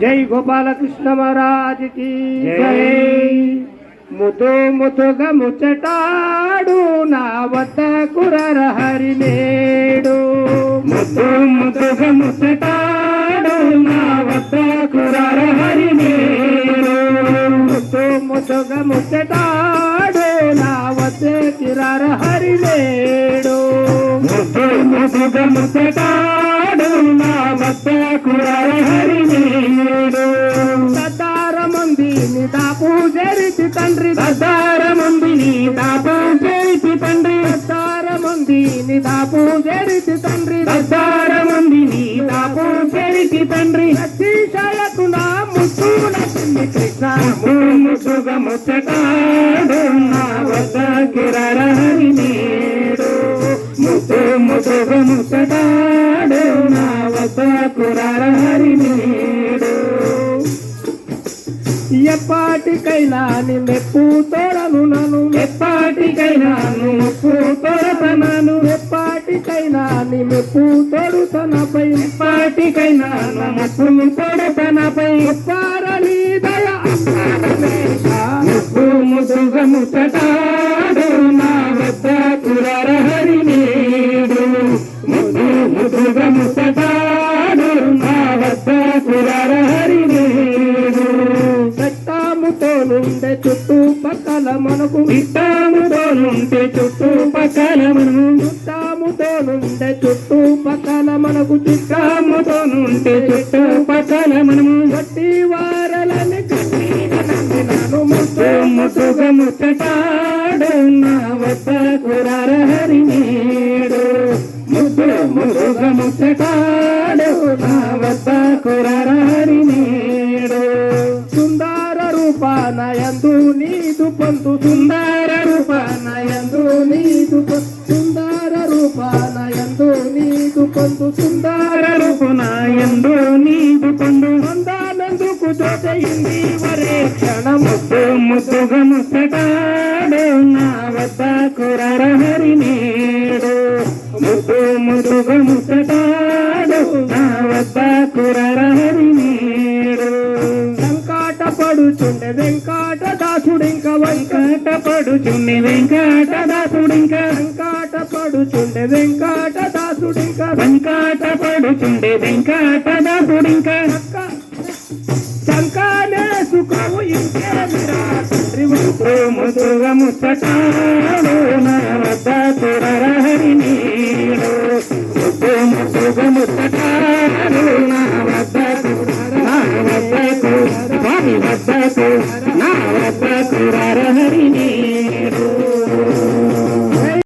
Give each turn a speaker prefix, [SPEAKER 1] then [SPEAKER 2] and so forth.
[SPEAKER 1] జై గోపాలకృష్ణ మహారాజ్ జై. ముదు ముదుగా ముచ్చటాడు నా వద్ద కురర హరి నేడు. ముద్దు ముదుగా ముచ్చటాడు నా వద్ద కురర హరి నేడు. ముద్దు ముదుగా ముచ్చటాడు నా వద్ద కిరర హరి నేడు. ముద్దు ముదుగా ముచ్చటాడు నా వద్ద కురర దాపు జరిపి తండ్రి సదార దాపు జరిపి తండ్రి సదార దాపు జరిపి తండ్రి. హరి నేడు ఎప్పటికైనా నీ మెప్పు తోడను నన్ను ఎప్పటికైనా నీ మెప్పు తోడతనను. ఎప్పటికైనా నీ మెప్పు తోడుతనపై. ఎప్పటికైనా నా మెప్పు తోడతనపై. ఎప్పారని చట్టాముతో చుట్టూ పక్కల మనకు ఇట్టాము నుండే చుట్టూ పక్కల మనము చుట్టాముతో చుట్టూ పక్కల మనకు చిట్టాముతో నుండే చుట్టూ పక్కల మనము గట్టి వారలని నన్ను ముద్దు ముద్దుగా ముచ్చటాడు నా వద్ద కురార హరి నేడు. ముద్దు ముద్దుగా ముచ్చటాడు నా వద్ద కురార నేడు. నయందు నీదు పంతు సుందర రూప నయందు నీదు సుందర రూప నయందు నీదు పంతు సుందర రూప నయందు నీదు పండు అందానందుకు జోతయింది వరే క్షణ ముద్దు ముద్దుగా ముచ్చటాడు నా వద్ద కురర హరి నేడు. ముద్దు ముద్దుగా ముచ్చటాడు నా వద్ద కురర పడుచుండే వెంకాట దాసుడింక వెంకాట పడుచుండే వెంకటపడుచుండి దాసుడింక శంకానే సుఖము ఇంకే తండ్రి ముద్దు ముద్దుగా ముచ్చటాడు నా వద్ద కురర నీడు ముద్దు ముద్దుగా నా వద్ద